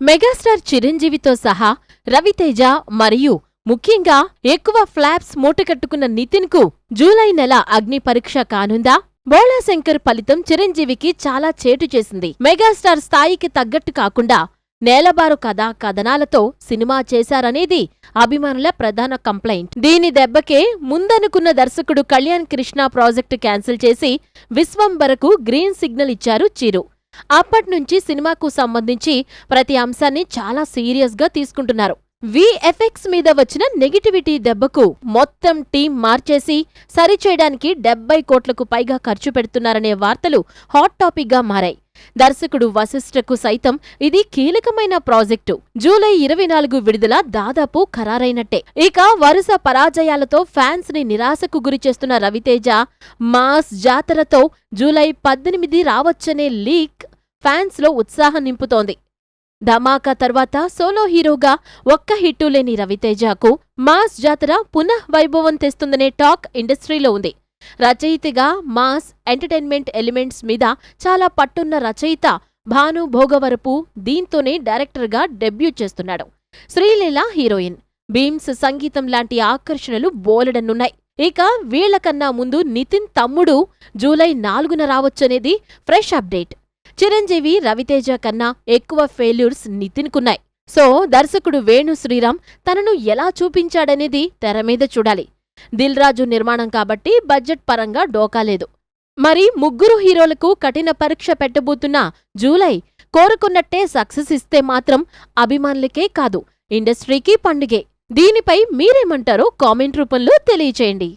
Megastar చిరంజీవితో సహా రవితేజ మరియు ముఖ్యంగా ఎక్కువ ఫ్లాప్స్ మూటకట్టుకున్న నితిన్కు జూలై నెల అగ్ని పరీక్ష కానుందా? బోళాశంకర్ ఫలితం చిరంజీవికి చాలా చేటు చేసింది. మెగాస్టార్ స్థాయికి తగ్గట్టు కాకుండా నేలబారు కథ కథనాలతో సినిమా చేశారనేది అభిమానుల ప్రధాన కంప్లైంట్. దీని దెబ్బకే ముందనుకున్న దర్శకుడు కళ్యాణ్ కృష్ణ ప్రాజెక్టు క్యాన్సిల్ చేసి విశ్వంబరకు గ్రీన్ సిగ్నల్ ఇచ్చారు చిరు. అప్పట్నుంచి సినిమాకు సంబంధించి ప్రతి అంశాన్ని చాలా సీరియస్గా తీసుకుంటున్నారు. విఎఫ్ఎక్స్ మీద వచ్చిన నెగిటివిటీ దెబ్బకు మొత్తం టీం మార్చేసి సరిచేయడానికి డెబ్బై కోట్లకు పైగా ఖర్చు పెడుతున్నారనే వార్తలు హాట్ టాపిక్గా మారాయి. దర్శకుడు వశిష్ఠకు సైతం ఇది కీలకమైన ప్రాజెక్టు. జూలై ఇరవై నాలుగు విడుదల దాదాపు ఖరారైనట్టే. ఇక వరుస పరాజయాలతో ఫ్యాన్స్ని నిరాశకు గురి చేస్తున్న రవితేజ మాస్ జాతరతో జూలై పద్దెనిమిది రావచ్చనే లీక్ ఫ్యాన్స్లో ఉత్సాహం నింపుతోంది. ధమాకా తర్వాత సోలో హీరోగా ఒక్క హిట్టు లేని రవితేజకు మాస్ జాతర పునః వైభవం తెస్తుందనే టాక్ ఇండస్ట్రీలో ఉంది. రచయితగా మాస్ ఎంటర్టైన్మెంట్ ఎలిమెంట్స్ మీద చాలా పట్టున్న రచయిత భాను భోగవరపు దీంతోనే డైరెక్టర్గా డెబ్యూట్ చేస్తున్నాడు. శ్రీలీల హీరోయిన్. భీమ్స్ సంగీతం లాంటి ఆకర్షణలు బోలెడన్నున్నాయి. ఇక వీళ్ళకన్నా ముందు నితిన్ తమ్ముడు జూలై నాలుగున రావచ్చనేది ఫ్రెష్ అప్డేట్. చిరంజీవి రవితేజ కన్నా ఎక్కువ ఫెయిల్యూర్స్ నితిన్కున్నాయి. సో దర్శకుడు వేణు శ్రీరామ్ తనను ఎలా చూపించాడనేది తెర మీద చూడాలి. దిల్ రాజు నిర్మాణం కాబట్టి బడ్జెట్ పరంగా డోకాలేదు మరి ముగ్గురు హీరోలకు కఠిన పరీక్ష పెట్టబోతున్న జూలై కోరుకున్నట్టే సక్సెస్ ఇస్తే మాత్రం అభిమానులకే కాదు ఇండస్ట్రీకి పండుగే. దీనిపై మీరేమంటారో కామెంట్ రూపంలో తెలియచేయండి.